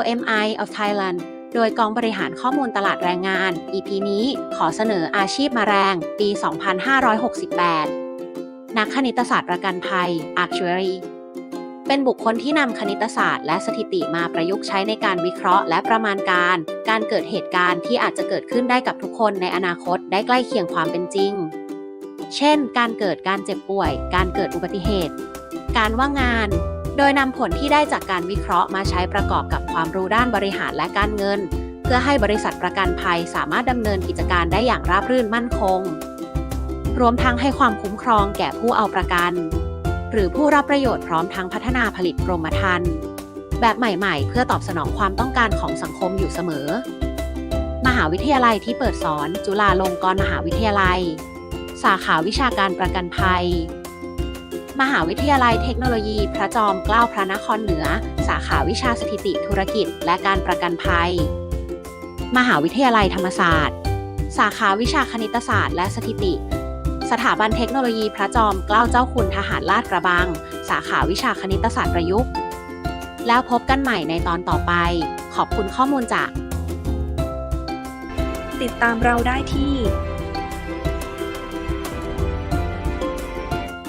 LMI of Thailand โดยกองบริหารข้อมูลตลาดแรงงาน EP นี้ขอเสนออาชีพมาแรง ปี 2568 นักคณิตศาสตร์ประกันภัย Actuary เป็นบุคคลที่นำคณิตศาสตร์และสถิติมาประยุกต์ใช้ในการวิเคราะห์และประมาณการ การเกิดเหตุการณ์ที่อาจจะเกิดขึ้นได้กับทุกคนในอนาคตได้ใกล้เคียงความเป็นจริง เช่น การเกิดการเจ็บป่วย การเกิดอุบัติเหตุ การว่างงาน โดยนำผลที่ได้จากการวิเคราะห์มาใช้ประกอบกับความรู้ด้านบริหารและการเงิน เพื่อให้บริษัทประกันภัยสามารถดำเนินกิจการได้อย่างราบรื่นมั่นคง รวมทั้งให้ความคุ้มครองแก่ผู้เอาประกัน หรือผู้รับประโยชน์พร้อมทั้งพัฒนาผลิตกรมธรรม์แบบใหม่ๆ เพื่อตอบสนองความต้องการของสังคมอยู่เสมอ มหาวิทยาลัยที่เปิดสอน จุฬาลงกรณ์มหาวิทยาลัย สาขาวิชาการประกันภัย มหาวิทยาลัยเทคโนโลยี พระจอมเกล้าพระนครเหนือ สาขาวิชาสถิติธุรกิจ และการประกันภัย มหาวิทยาลัยธรรมศาสตร์ สาขาวิชาคณิตศาสตร์และสถิติ สถาบันเทคโนโลยีพระจอมเกล้าเจ้าคุณทหารลาดกระบัง สาขาวิชาคณิตศาสตร์ประยุกต์ แล้วพบกันใหม่ในตอนต่อไป ขอบคุณข้อมูลจาก ติดตามเราได้ที่